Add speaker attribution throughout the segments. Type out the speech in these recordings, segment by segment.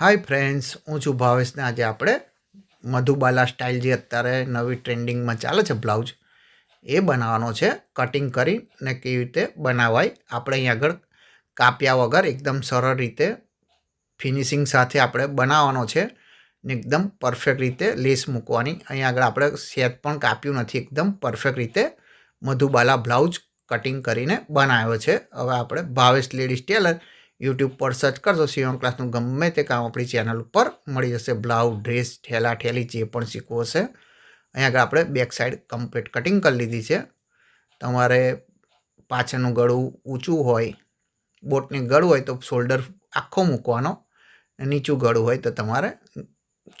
Speaker 1: Hi friends હું છું ભાવેશને આજે આપણે મધુબાલા સ્ટાઇલ જે અત્યારે નવી ટ્રેન્ડિંગમાં ચાલે છે બ્લાઉઝ એ બનાવવાનો છે. કટિંગ કરીને કેવી રીતે બનાવાય, આપણે અહીં આગળ કાપ્યા વગર એકદમ સરળ રીતે ફિનિશિંગ સાથે આપણે બનાવવાનો છે ને એકદમ પરફેક્ટ રીતે લેસ મૂકવાની. અહીં આગળ આપણે સેત પણ કાપ્યું નથી, એકદમ પરફેક્ટ રીતે મધુબાલા બ્લાઉઝ કટિંગ કરીને બનાવ્યો છે. હવે આપણે ભાવેશ લેડીઝ ટેલર યુટ્યુબ પર સર્ચ કરશો સિવણ ક્લાસનું ગમે તે કામ આપણી ચેનલ ઉપર મળી જશે. બ્લાઉઝ, ડ્રેસ, ઠેલા, ઠેલી જે પણ શીખવો છે અહીં આગળ આપણે બેક સાઈડ કમ્પ્લીટ કટિંગ કરી લીધી છે. તમારે પાછળનું ગળું ઊંચું હોય, બોટની ગળું હોય તો શોલ્ડર આખો મૂકવાનો. નીચું ગળું હોય તો તમારે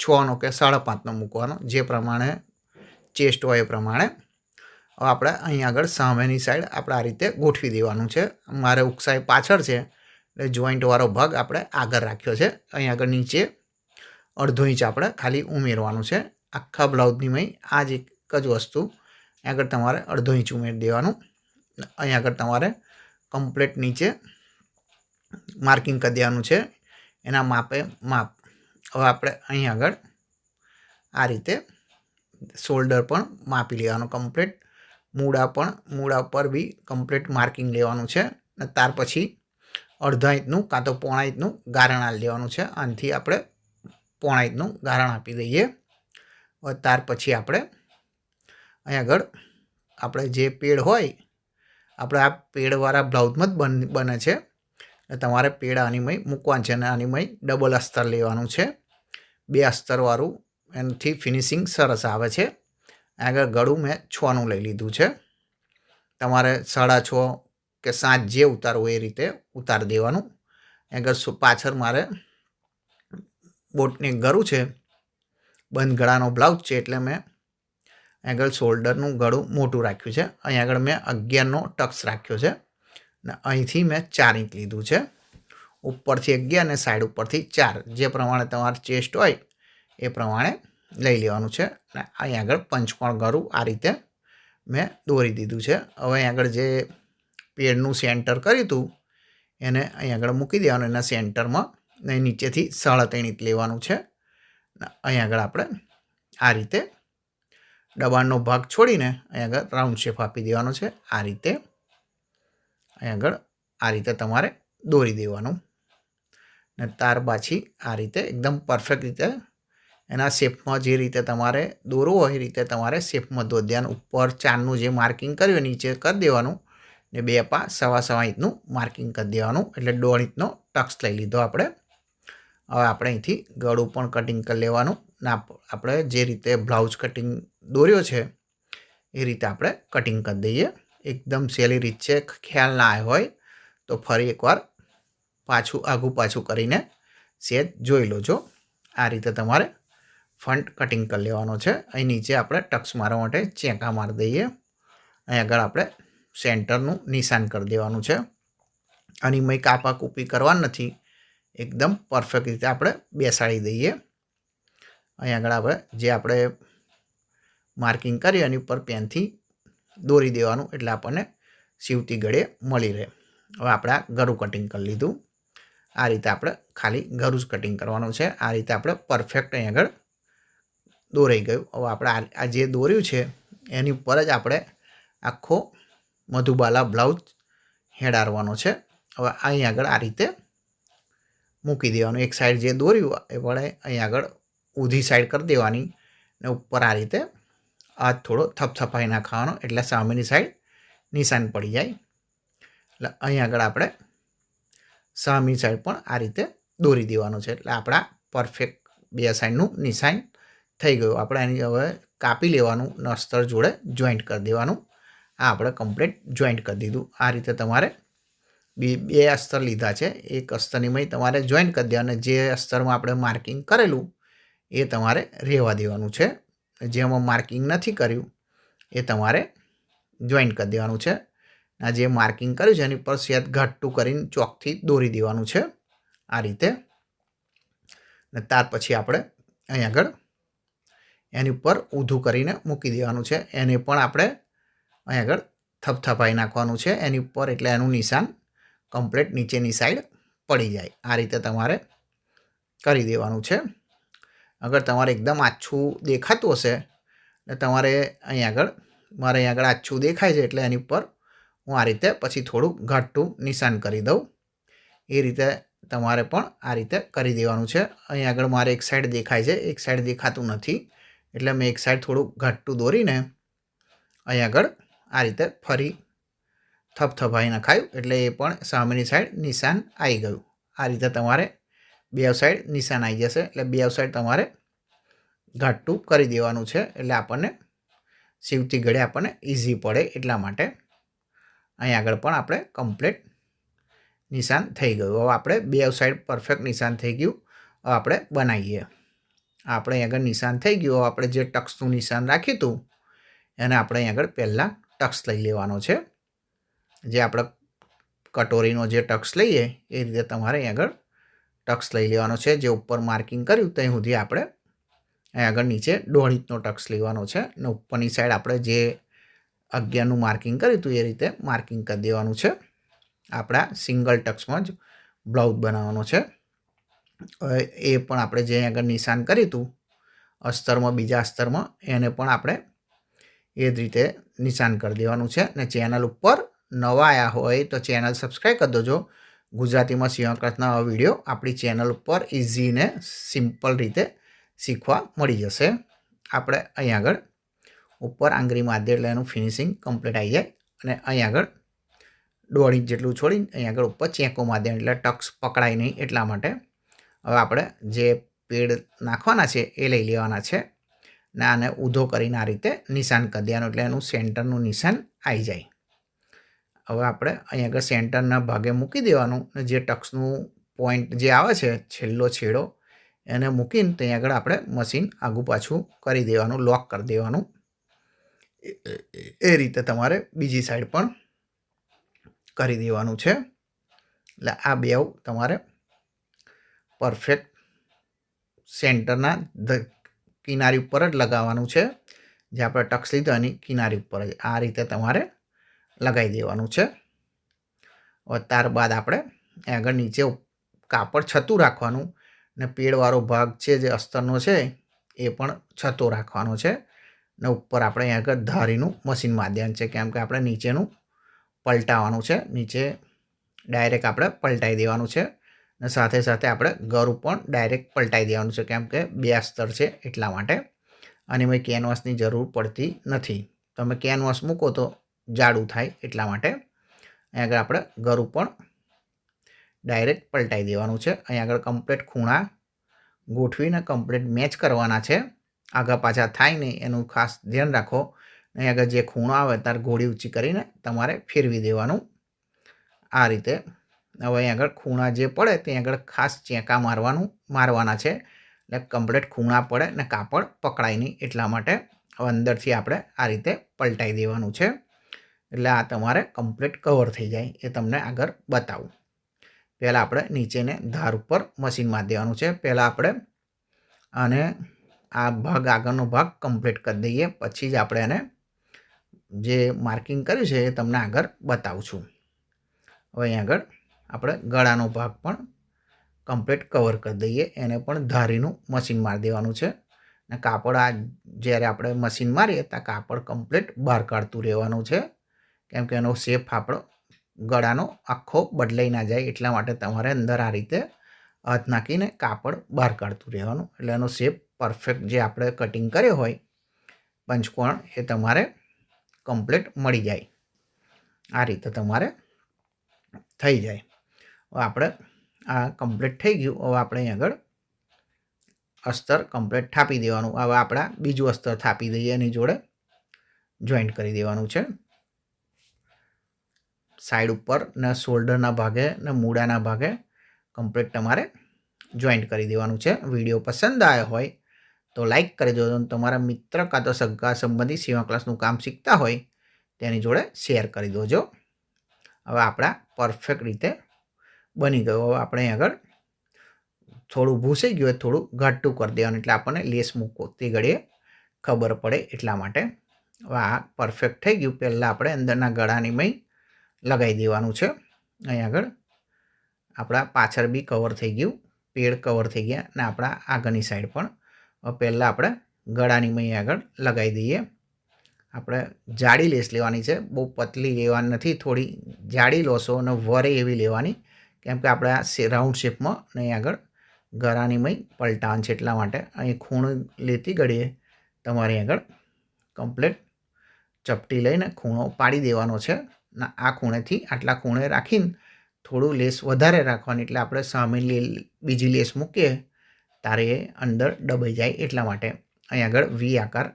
Speaker 1: છનો કે સાડા પાંચનો મૂકવાનો, જે પ્રમાણે ચેસ્ટ હોય એ પ્રમાણે. આપણે અહીં આગળ સામેની સાઈડ આપણે આ રીતે ગોઠવી દેવાનું છે. મારે ઉકસાઈ પાછળ છે. એટલે જોઈન્ટવાળો ભાગ આપણે આગળ રાખ્યો છે. અહીં આગળ નીચે અડધો ઇંચ આપણે ખાલી ઉમેરવાનું છે. આખા બ્લાઉઝની મય આ જ એક જ વસ્તુ. આગળ તમારે અડધો ઇંચ ઉમેરી દેવાનું. અહીં આગળ તમારે કમ્પ્લેટ નીચે માર્કિંગ કરી દેવાનું છે. એના માપે માપ. હવે આપણે અહીં આગળ આ રીતે શોલ્ડર પણ માપી લેવાનું કમ્પ્લેટ મૂળા પણ, મૂળા પર બી કમ્પ્લેટ માર્કિંગ લેવાનું છે. અને ત્યાર પછી અડધા ઇંચનું કાં તો પોણા ઇંચનું ગારણ આપી લેવાનું છે. આનાથી આપણે પોણા ઇંચનું ગારણ આપી દઈએ. ત્યાર પછી આપણે અહીં આગળ આપણે જે પેડ હોય, આપણે આ પેડવાળા બ્લાઉઝમાં જ બને છે. તમારે પેડ આનીમય મૂકવાનું છે અને આનીમય ડબલ અસ્તર લેવાનું છે. બે અસ્તરવાળું એનાથી ફિનિશિંગ સરસ આવે છે. આગળ ગળું મેં છનું લઈ લીધું છે. તમારે સાડા છ કે સાંજ જે ઉતારવું એ રીતે ઉતારી દેવાનું. આગળ પાછળ મારે બોટની ગળું છે બંધ ગળાનો બ્લાઉઝ છે, એટલે મેં આગળ શોલ્ડરનું ગળું મોટું રાખ્યું છે. અહીં આગળ મેં અગિયારનો ટક્સ રાખ્યો છે ને અહીંથી મેં ચાર ઇંચ લીધું છે. ઉપરથી અગિયાર અને સાઈડ ઉપરથી ચાર. જે પ્રમાણે તમારે ચેસ્ટ હોય એ પ્રમાણે લઈ લેવાનું છે અને અહીં આગળ પંચકોણ ગળું આ રીતે મેં દોરી દીધું છે. હવે અહીં આગળ જે પેડનું સેન્ટર કર્યું હતું એને અહીં આગળ મૂકી દેવાનું, એના સેન્ટરમાં ને નીચેથી સાડા ત્રણ લેવાનું છે. અહીં આગળ આપણે આ રીતે દબાણનો ભાગ છોડીને અહીં આગળ રાઉન્ડ શેપ આપી દેવાનો છે. આ રીતે અહીં આગળ આ રીતે તમારે દોરી દેવાનું. ને તાર પાછી આ રીતે એકદમ પરફેક્ટ રીતે એના શેપમાં જે રીતે તમારે દોરવું હોય એ રીતે તમારે શેપમાં દોરી ઉપર ચારનું જે માર્કિંગ કર્યું નીચે કરી દેવાનું. ને બે પા સવા સવા ઇંચનું માર્કિંગ કરી દેવાનું. એટલે દોઢ ઇંચનો ટક્સ લઈ લીધો આપણે. હવે આપણે અહીંથી ગળું પણ કટિંગ કરી લેવાનું ને આપણે જે રીતે બ્લાઉઝ કટિંગ દોર્યો છે, એ રીતે આપણે કટિંગ કરી દઈએ. એકદમ સહેલી રીત છે, ખ્યાલ ના આવ્યો હોય તો ફરી એકવાર પાછું આઘું પાછું કરીને સેજ જોઈ લોજો. આ રીતે તમારે ફ્રન્ટ કટિંગ કરી લેવાનો છે. અહીં નીચે આપણે ટક્સ મારવા માટે ચેંકા મારી દઈએ. અહીં આગળ આપણે સેન્ટરનું નિશાન કરી દેવાનું છે. અને મેં કાપા કૂપી કરવા નથી. એકદમ પરફેક્ટ રીતે આપણે બેસાડી દઈએ. અહીં આગળ આપણે જે આપણે માર્કિંગ કરી એની ઉપર પેનથી દોરી દેવાનું એટલે આપણને સીવતી ગળે મળી રહે. હવે આપણે આ ગરું કટિંગ કરી લીધું. આ રીતે આપણે ખાલી ગરું જ કટિંગ કરવાનું છે. આ રીતે આપણે પરફેક્ટ અહીં આગળ દોરાઈ ગયું. હવે આપણે આ જે દોર્યું છે, એની ઉપર જ આપણે આખો મધુબાલા બ્લાઉઝ હેડારવાનો છે. હવે અહીં આગળ આ રીતે મૂકી દેવાનું. એક સાઈડ જે દોર્યું એ વડે અહીં આગળ ઊધી સાઈડ કરી દેવાની ને ઉપર આ રીતે હાથ થોડો થપથપાઈ નાખવાનો. એટલે સામેની સાઈડ નિશાન પડી જાય. એટલે અહીં આગળ આપણે સામેની સાઈડ પણ આ રીતે દોરી દેવાનું છે. એટલે આપણા પરફેક્ટ બે સાઈડનું નિશાન થઈ ગયું. આપણે એની હવે કાપી લેવાનું નસ્તર જોડે જોઈન્ટ કરી દેવાનું. આ આપણે કમ્પ્લીટ જોઈન્ટ કરી દીધું. આ રીતે તમારે બે બે અસ્તર લીધા છે. એક અસ્તરની મય તમારે જોઈન્ટ કરી દેવાનું અને જે અસ્તરમાં આપણે માર્કિંગ કરેલું, એ તમારે રહેવા દેવાનું છે. જેમાં માર્કિંગ નથી કર્યું, એ તમારે જોઈન્ટ કરી દેવાનું છે. આ જે માર્કિંગ કર્યું છે, એની પર સેત ઘાટું કરીને ચોકથી દોરી દેવાનું છે. આ રીતે. ને ત્યાર પછી આપણે અહીં આગળ એની ઉપર ઊંધું કરીને મૂકી દેવાનું છે. એને પણ આપણે અહીં આગળ થપથપાઈ નાખવાનું છે. એની ઉપર એટલે એનું નિશાન કમ્પ્લેટ નીચેની સાઈડ પડી જાય. આ રીતે તમારે કરી દેવાનું છે. અગર તમારે એકદમ આછું દેખાતું હશે, એટલે તમારે અહીં આગળ, મારે અહીં આગળ આછું દેખાય છે એટલે એની ઉપર હું આ રીતે પછી થોડું ઘાટું નિશાન કરી દઉં. એ રીતે તમારે પણ આ રીતે કરી દેવાનું છે. અહીં આગળ મારે એક સાઈડ દેખાય છે. એક સાઈડ દેખાતું નથી. એટલે મેં એક સાઈડ થોડું ઘાટું દોરીને અહીં આગળ આ રીતે ફરી થપથપાઈ નખાયું એટલે એ પણ સામેની સાઈડ નિશાન આવી ગયું. આ રીતે તમારે બે સાઈડ નિશાન આવી જશે એટલે બે સાઈડ તમારે ઘાટું કરી દેવાનું છે એટલે આપણને સીવતી ઘડે આપણને ઇઝી પડે એટલા માટે અહીં આગળ પણ આપણે કમ્પ્લીટ નિશાન થઈ ગયું. હવે આપણે બે સાઈડ પરફેક્ટ નિશાન થઈ ગયું. હવે આપણે બનાવીએ. આપણે અહીં આગળ નિશાન થઈ ગયું. હવે આપણે જે ટક્સનું નિશાન રાખ્યું હતું એને આપણે અહીં આગળ પહેલાં ટક્સ લઈ લેવાનો છે. જે આપણે કટોરીનો જે ટક્સ લઈએ, એ રીતે તમારે અહીં આગળ ટક્સ લઈ લેવાનો છે. જે ઉપર માર્કિંગ કર્યું, ત્યાં સુધી આપણે અહીં આગળ નીચે દોઢ ટક્સ લેવાનો છે અને ઉપરની સાઈડ આપણે જે અગિયારનું માર્કિંગ કર્યું હતું, એ રીતે માર્કિંગ કરી દેવાનું છે. આપણા સિંગલ ટક્સમાં જ બ્લાઉઝ બનાવવાનો છે. એ પણ આપણે જે આગળ નિશાન કર્યું હતું, અસ્તરમાં, બીજા અસ્તરમાં, એને પણ આપણે એ જ રીતે નિશાન કરી દેવાનું છે અને ચેનલ ઉપર નવા આવ્યા હોય તો ચેનલ સબસ્ક્રાઈબ કરી દેજો. ગુજરાતીમાં સિંહકૃતના વીડિયો આપણી ચેનલ ઉપર ઇઝી ને સિમ્પલ રીતે શીખવા મળી જશે. આપણે અહીં આગળ ઉપર આંગળી માધ્ય એટલે એનું ફિનિશિંગ કમ્પ્લીટ આવી જાય અને અહીં આગળ દોઢ જેટલું છોડીને અહીં આગળ ઉપર ચેકો માધ્ય એટલે ટક્સ પકડાય નહીં એટલા માટે. હવે આપણે જે પેડ નાખવાના છે એ લઈ લેવાના છે. ને, આને ઊધો કરીને આ રીતે નિશાન કરી દેવાનું એટલે એનું સેન્ટરનું નિશાન આવી જાય. હવે આપણે અહીં આગળ સેન્ટરના ભાગે મૂકી દેવાનું ને જે ટક્સનું પોઈન્ટ જે આવે છે, છેલ્લો છેડો, એને મૂકીને ત્યાં આગળ આપણે મશીન આગું પાછું કરી દેવાનું, લોક કરી દેવાનું. એ રીતે તમારે બીજી સાઈડ પણ કરી દેવાનું છે. એટલે આ બે તમારે પરફેક્ટ સેન્ટરના કિનારી ઉપર જ લગાવવાનું છે. જે આપણે ટક્સ લીધો એની કિનારી ઉપર જ આ રીતે તમારે લગાવી દેવાનું છે. ત્યારબાદ આપણે આગળ નીચે કાપડ છતું રાખવાનું ને પેડવાળો ભાગ છે જે અસ્તરનો છે એ પણ છતો રાખવાનો છે. ને ઉપર આપણે અહીં આગળ ધારીનું મશીન માધ્યમ છે, કેમ કે આપણે નીચેનું પલટાવવાનું છે. નીચે ડાયરેક્ટ આપણે પલટાઈ દેવાનું છે. સાથે સાથે આપણે ગરું પણ ડાયરેક્ટ પલટાઈ દેવાનું છે, કેમ કે બે સ્તર છે એટલા માટે. અને એમાં કેનવાસની જરૂર પડતી નથી. તમે કેનવાસ મૂકો તો જાડું થાય એટલા માટે. અહીં આગળ આપણે ગરું પણ ડાયરેક્ટ પલટાઈ દેવાનું છે. અહીં આગળ કમ્પ્લેટ ખૂણા ગોઠવીને કમ્પ્લેટ મેચ કરવાના છે. આગળ પાછા થાય નહીં, એનું ખાસ ધ્યાન રાખો. અહીં આગળ જે ખૂણો આવે ત્યારે ઘોડી ઊંચી કરીને તમારે ફેરવી દેવાનું. આ રીતે હવે આગળ ખૂણા જે પડે તે આગળ ખાસ ચેંકા મારવાનું, મારવાના છે. એટલે કમ્પ્લીટ ખૂણા પડે ને કાપડ પકડાય નહીં એટલા માટે હવે અંદરથી આપણે આ રીતે પલટાઈ દેવાનું છે. એટલે આ તમારે કમ્પ્લીટ કવર થઈ જાય એ તમને આગળ બતાવું. પહેલાં આપણે નીચેને ધાર ઉપર મશીનમાં દેવાનું છે. પહેલાં આપણે અને આ ભાગ આગળનો ભાગ કમ્પ્લીટ કરી દઈએ. પછી જ આપણે એને જે માર્કિંગ કર્યું છે એ તમને આગળ બતાવું છું. હવે અહીં આગળ આપણે ગળાનો ભાગ પણ કમ્પ્લીટ કવર કરી દઈએ. એને પણ ધારીનું મશીન મારી દેવાનું છે. ને કાપડ આ જ્યારે આપણે મશીન મારીએ ત્યાં કાપડ કમ્પ્લીટ બહાર કાઢતું રહેવાનું છે. કેમ કે એનો શેપ આપણો ગળાનો આખો બદલાઈ ના જાય. એટલા માટે તમારે અંદર આ રીતે હાથ નાખીને કાપડ બહાર કાઢતું રહેવાનું. એટલે એનો શેપ પરફેક્ટ જે આપણે કટિંગ કર્યો હોય, પંચકોણ, એ તમારે કમ્પ્લીટ મળી જાય. આ રીતે તમારે થઈ જાય. આપણે આ કમ્પ્લીટ થઈ ગયું. હવે આપણે અહીં આગળ અસ્તર કમ્પ્લીટ થાપી દેવાનું. હવે આપણા બીજું અસ્તર થાપી દઈએ, એની જોડે જોઈન્ટ કરી દેવાનું છે. સાઈડ ઉપર ને શોલ્ડરના ભાગે ને મૂળાના ભાગે કમ્પ્લીટ તમારે જોઈન્ટ કરી દેવાનું છે. વીડિયો પસંદ આવ્યો હોય તો લાઈક કરી દેજો. તમારા મિત્ર કાં તો સગા સંબંધી સેવા ક્લાસનું કામ શીખતા હોય તેની જોડે શેર કરી દેજો. હવે આપણા પરફેક્ટ રીતે બની ગયો. હવે આપણે આગળ થોડું ભૂસાઈ ગયું હોય થોડું ઘાટું કરી દેવાનું. એટલે આપણને લેસ મૂકો તે ઘડીએ ખબર પડે એટલા માટે. હવે આ પરફેક્ટ થઈ ગયું. પહેલાં આપણે અંદરના ગળાની મય લગાવી દેવાનું છે. અહીં આગળ આપણા પાછળ બી કવર થઈ ગયું. પેડ કવર થઈ ગયા અને આપણા આગળની સાઈડ પણ. પહેલાં આપણે ગળાની મય આગળ લગાવી દઈએ. આપણે જાડી લેસ લેવાની છે. બહુ પતલી લેવાની નથી. થોડી જાડી લોસો અને વરે એવી લેવાની. કેમ કે આપણે આ રાઉન્ડ શેપમાં નહીં આગળ ગળાની મય પલટાવવાનું છે એટલા માટે અહીં ખૂણ લેતી ઘડીએ તમારી આગળ કમ્પ્લેટ ચપટી લઈને ખૂણો પાડી દેવાનો છે. ને, આ ખૂણેથી આટલા ખૂણે રાખીને થોડું લેસ વધારે રાખવાની, એટલે આપણે સામે બીજી લેસ મૂકીએ, તારે એ અંદર દબાઈ જાય એટલા માટે. અહીં આગળ વી આકાર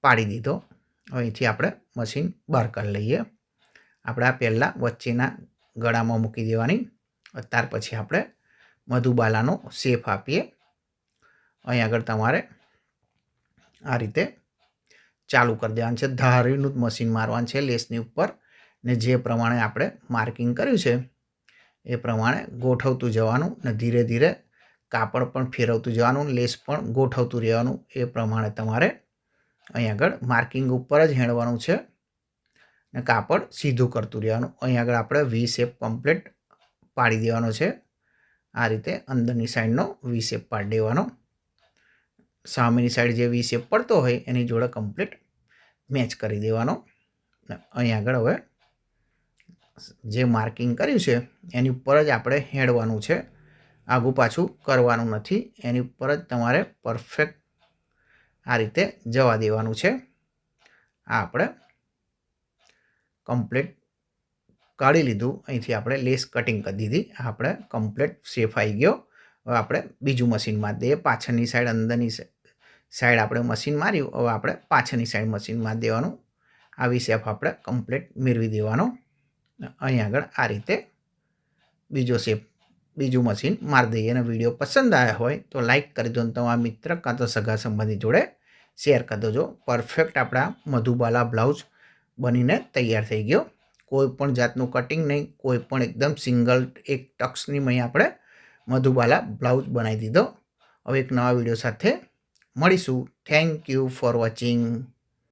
Speaker 1: પાડી દીધો. અહીંથી આપણે મશીન બહાર કરી લઈએ. આપણે આ પહેલાં વચ્ચેના ગળામાં મૂકી દેવાની. ત્યાર પછી આપણે મધુબાલાનો શેપ આપીએ. અહીં આગળ તમારે આ રીતે ચાલુ કરી દેવાનું છે. ધારીનું જ મશીન મારવાનું છે લેસની ઉપર. ને જે પ્રમાણે આપણે માર્કિંગ કર્યું છે, એ પ્રમાણે ગોઠવતું જવાનું ને ધીરે ધીરે કાપડ પણ ફેરવતું જવાનું, લેસ પણ ગોઠવતું રહેવાનું, એ પ્રમાણે તમારે અહીં આગળ માર્કિંગ ઉપર જ હેણવાનું છે ને કાપડ સીધું કરતું રહેવાનું. અહીં આગળ આપણે વી શેપ કમ્પ્લીટ પાડી દેવાનો છે. આ રીતે અંદરની સાઈડનો વી શેપ પાડી દેવાનો. સામેની સાઈડ જે વી શેપ પડતો હોય એની જોડે કમ્પ્લીટ મેચ કરી દેવાનો. અહીં આગળ હવે જે માર્કિંગ કર્યું છે, એની ઉપર જ આપણે હેડવાનું છે. આગું પાછું કરવાનું નથી. એની ઉપર જ તમારે પરફેક્ટ આ રીતે જવા દેવાનું છે. આ આપણે કમ્પ્લીટ કાઢી લીધું. અહીંથી આપણે લેસ કટિંગ કરી દીધી. આપણે કમ્પ્લીટ સેફ આવી ગયો. હવે આપણે બીજું મશીન મારી દઈએ. પાછળની સાઈડ અંદરની સાઈડ આપણે મશીન માર્યું. હવે આપણે પાછળની સાઈડ મશીનમાં દેવાનું. આવી સેફ આપણે કમ્પ્લીટ મેળવી દેવાનો. અહીં આગળ આ રીતે બીજો સેફ બીજું મશીન મારી દઈએ. અને વીડિયો પસંદ આવ્યા હોય તો લાઇક કરી દો અને તમારા મિત્ર કાં તો સગા સંબંધી જોડે શેર કરી દેજો. પરફેક્ટ આપણા મધુબાલા બ્લાઉઝ બનીને તૈયાર થઈ ગયો. કોઈ પણ જાતનું કટિંગ નહીં, કોઈ પણ એકદમ સિંગલ એક ટક્સની મય આપણે મધુબાલા બ્લાઉઝ બનાવી દીધો. હવે એક નવા વીડિયો સાથે મળીશું. Thank you for watching